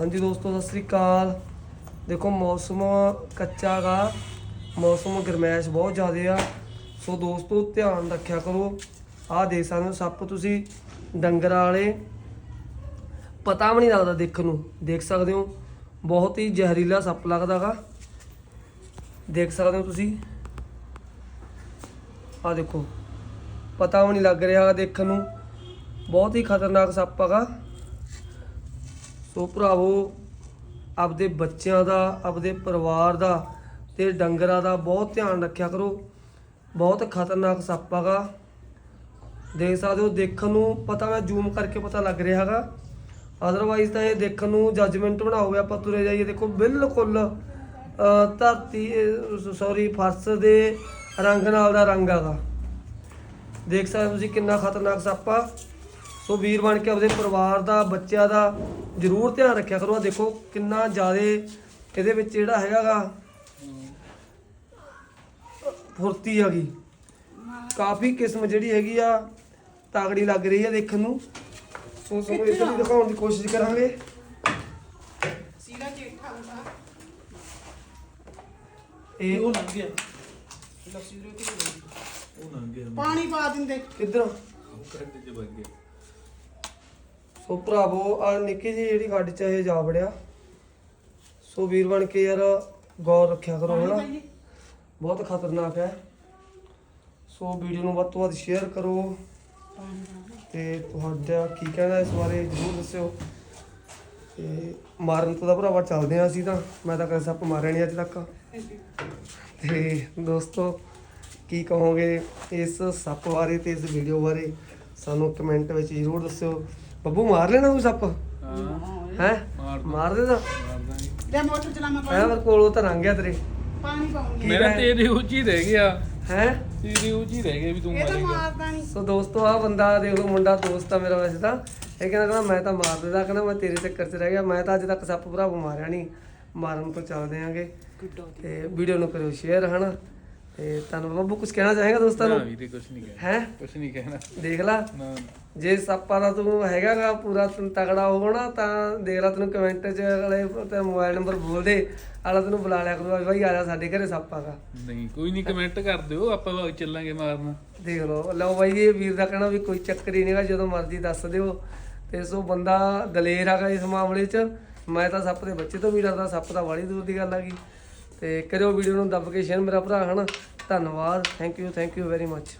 ਹਾਂਜੀ ਦੋਸਤੋ, ਸਤਿ ਸ੍ਰੀ ਅਕਾਲ। ਦੇਖੋ, ਮੌਸਮ ਕੱਚਾ ਗਾ। ਮੌਸਮ ਗਰਮੈਸ਼ ਬਹੁਤ ਜ਼ਿਆਦਾ ਆ। ਸੋ ਦੋਸਤੋ, ਧਿਆਨ ਰੱਖਿਆ ਕਰੋ। ਆਹ ਦੇਖ ਸਕਦੇ ਹੋ, ਸੱਪ ਤੁਸੀਂ ਡੰਗਰਾਂ ਵਾਲੇ। ਪਤਾ ਵੀ ਨਹੀਂ ਲੱਗਦਾ ਦੇਖਣ ਨੂੰ। ਦੇਖ ਸਕਦੇ ਹੋ, ਬਹੁਤ ਹੀ ਜ਼ਹਿਰੀਲਾ ਸੱਪ ਲੱਗਦਾਗਾ ਦੇਖ ਸਕਦੇ ਹੋ ਤੁਸੀਂ। ਆਹ ਦੇਖੋ, ਪਤਾ ਵੀ ਨਹੀਂ ਲੱਗ ਰਿਹਾ ਦੇਖਣ ਨੂੰ। ਬਹੁਤ ਹੀ ਖਤਰਨਾਕ ਸੱਪ ਹੈਗਾ। ਸੋ ਭਰਾਵੋ, ਆਪਦੇ ਬੱਚਿਆਂ ਦਾ, ਆਪਦੇ ਪਰਿਵਾਰ ਦਾ ਤੇ ਡੰਗਰਾਂ ਦਾ ਬਹੁਤ ਧਿਆਨ ਰੱਖਿਆ ਕਰੋ। ਬਹੁਤ ਖਤਰਨਾਕ ਸੱਪ ਹੈਗਾ। ਦੇਖ ਸਕਦੇ ਹੋ, ਦੇਖਣ ਨੂੰ ਪਤਾ ਮੈਂ ਜ਼ੂਮ ਕਰਕੇ ਪਤਾ ਲੱਗ ਰਿਹਾ ਹੈਗਾ। ਅਦਰਵਾਈਜ਼ ਤਾਂ ਇਹ ਦੇਖਣ ਨੂੰ ਜੱਜਮੈਂਟ ਬਣਾਓਗੇ, ਆਪਾਂ ਤੁਰੇ ਜਾਈਏ। ਦੇਖੋ, ਬਿਲਕੁਲ ਧਰਤੀ ਸੌਰੀ ਫਰਸ਼ ਦੇ ਰੰਗ ਨਾਲ ਦਾ ਰੰਗ ਹੈਗਾ। ਦੇਖ ਸਕਦੇ ਹੋ ਤੁਸੀਂ ਕਿੰਨਾ ਖਤਰਨਾਕ ਸੱਪ ਆ। ਸੋ ਵੀਰ ਬਣ ਕੇ ਆਪਦੇ ਪਰਿਵਾਰ ਦਾ ਬੱਚਿਆਂ ਦਾ ਜ਼ਰੂਰ ਧਿਆਨ ਰੱਖਿਆ ਕਰੋ। ਆ ਦੇਖੋ ਕਿੰਨਾ ਜ਼ਿਆਦਾ ਇਹਦੇ ਵਿੱਚ ਜਿਹੜਾ ਹੈਗਾਗਾ ਫੁਰਤੀ ਹੈਗੀ। ਕਾਫੀ ਕਿਸਮ ਜਿਹੜੀ ਹੈਗੀ ਆ ਤਾਗੜੀ ਲੱਗ ਰਹੀ ਆ ਦੇਖਣ ਨੂੰ। ਸੋ ਸੋ ਇਸ ਨੂੰ ਦਿਖਾਉਣ ਦੀ ਕੋਸ਼ਿਸ਼ ਕਰਾਂਗੇ। ਸੀਰਾ ਜੇਠਾ ਹੁੰਦਾ। ਇਹ ਉਹ ਲੰਘ ਗਿਆ। ਲੱਸੀ ਦੇ ਕੇ ਉਹ ਲੰਘ ਗਿਆ। ਪਾਣੀ ਪਾ ਦਿੰਦੇ। ਕਿੱਧਰ? ਕੱਢ ਚ ਵੱਜ ਗਿਆ। ਸੋ ਭਰਾਵੋ ਆ ਨਿੱਕੀ ਜੀ ਜਿਹੜੀ ਗੱਡ ਚ ਇਹ ਜਾ ਵੜਿਆ। ਸੋ ਵੀਰ ਬਣ ਕੇ ਯਾਰ ਗੌਰ ਰੱਖਿਆ ਕਰੋ ਹਨਾ। ਬਹੁਤ ਖਤਰਨਾਕ ਹੈ। ਸੋ ਵੀਡੀਓ ਨੂੰ ਵੱਧ ਤੋਂ ਵੱਧ ਸ਼ੇਅਰ ਕਰੋ। ਤੇ ਤੁਹਾਡਾ ਕੀ ਕਹਿਣਾ ਇਸ ਬਾਰੇ ਜ਼ਰੂਰ ਦੱਸਿਓ। ਤੇ ਮਾਰਨ ਤੋਂ ਦਾ ਭਰਾਵਾ ਚੱਲਦੇ ਆ ਅਸੀਂ ਤਾਂ। ਮੈਂ ਤਾਂ ਕਦੇ ਸੱਪ ਮਾਰਿਆ ਨਹੀਂ ਅੱਜ ਤੱਕ। ਤੇ ਦੋਸਤੋ ਕੀ ਕਹੋਗੇ ਇਸ ਸੱਪ ਬਾਰੇ ਤੇ ਇਸ ਵੀਡੀਓ ਬਾਰੇ ਸਾਨੂੰ ਕਮੈਂਟ ਵਿੱਚ ਜ਼ਰੂਰ ਦੱਸਿਓ। ਬੱਬੂ ਮਾਰ ਲੈਣਾ ਤੂੰ ਸੱਪ? ਹਾਂ। ਹੈ? ਮਾਰ ਦੋ। ਦੇ ਲੈ ਮੋਟਰ ਚਲਾ ਮੈਂ ਐ ਪਰ ਕੋਲੋਂ ਤਾਂ ਰੰਗ ਗਿਆ ਤੇਰੇ। ਪਾਣੀ ਪਾਉਂਗੀ। ਮੇਰਾ? ਤੇਰੀ ਉੱਚੀ ਰਹਿ ਗਿਆ। ਹੈ? ਤੇਰੀ ਉੱਚੀ ਰਹਿ ਗਿਆ ਵੀ ਤੂੰ ਇਹ ਤਾਂ ਮਾਰੇਗਾ। ਮਾਰਦਾ ਨਹੀਂ ਸੋ ਦੋਸਤੋ ਆ ਬੰਦਾ ਦੇਖ ਮੁੰਡਾ ਦੋਸਤ ਆ ਮੇਰਾ ਵੈਸੇ ਤਾਂ। ਇਹ ਕਹਿੰਦਾ ਕਹਿੰਦਾ ਮੈਂ ਤਾਂ ਮਾਰ ਦਿੰਦਾ ਕਹਿੰਦਾ ਮੈਂ ਤੇਰੇ ਚੱਕਰ 'ਚ ਰਹਿ ਗਿਆ। ਮੈਂ ਤਾਂ ਅੱਜ ਤੱਕ ਸੱਪ ਭਰਾ ਮਾਰਿਆ ਨਹੀਂ। ਮਾਰਨ ਤੋਂ ਚੱਲਦੇ ਆਂਗੇ। ਤੇ ਵੀਡੀਓ ਨੂੰ ਕਰਿਓ ਸ਼ੇਅਰ ਹਨਾ? ਤੇ ਤੁਹਾਨੂੰ ਬੱਬੂ ਕੁਝ ਕਹਿਣਾ ਚਾਹੇਗਾ ਦੋਸਤਾਂ ਨਾ। ਨੂੰ ਵੀਰੇ ਨਹੀਂ ਕਹਿਣਾ। ਹੈ? ਕੁਛ ਨਹੀਂ ਕਹਿਣਾ। ਦੇਖ ਲਾ। ਨਾ ਜੇ ਸੱਪਾਂ ਦਾ ਤੂੰ ਹੈਗਾਗਾ ਪੂਰਾ ਤੂੰ ਤਗੜਾ ਹੋਣਾ ਤਾਂ ਦੇਖ ਲਾ ਤੈਨੂੰ ਕਮੈਂਟ 'ਚ ਅਗਲੇ ਤੇ ਮੋਬਾਈਲ ਨੰਬਰ ਬੋਲ ਦੇ। ਆਲਾ ਤੈਨੂੰ ਬੁਲਾ ਲਿਆ ਕਰੂਗਾ ਭਾਈ ਆ ਜਾ ਸਾਡੇ ਘਰੇ ਸੱਪ ਆਗਾ ਨਹੀਂ ਕੋਈ ਨਹੀਂ ਕਮੈਂਟ ਕਰ ਦਿਓ ਆਪਾਂ ਭਾਗ ਚੱਲਾਂਗੇ ਮਾਰਨ। ਦੇਖ ਲਓ ਲਓ ਬਾਈ ਇਹ ਵੀਰ ਦਾ ਕਹਿਣਾ ਵੀ ਕੋਈ ਚੱਕਰ ਹੀ ਨਹੀਂਗਾ ਜਦੋਂ ਮਰਜ਼ੀ ਦੱਸ ਦਿਓ। ਤੇ ਸੋ ਬੰਦਾ ਦਲੇਰ ਹੈਗਾ ਇਸ ਮਾਮਲੇ 'ਚ। ਮੈਂ ਤਾਂ ਸੱਪ ਦੇ ਬੱਚੇ ਤੋਂ ਵੀ ਡਰਦਾ ਸੱਪ ਤਾਂ ਵਾਲੀ ਦੂਰ ਦੀ ਗੱਲ ਹੈਗੀ ਤੇ ਕਰਿਓ ਵੀਡੀਓ ਨੂੰ ਦੱਬ ਕੇ ਸ਼ੇਅਰ ਮੇਰਾ ਭਰਾ, ਹਨਾ? ਧੰਨਵਾਦ। Thank you thank you very much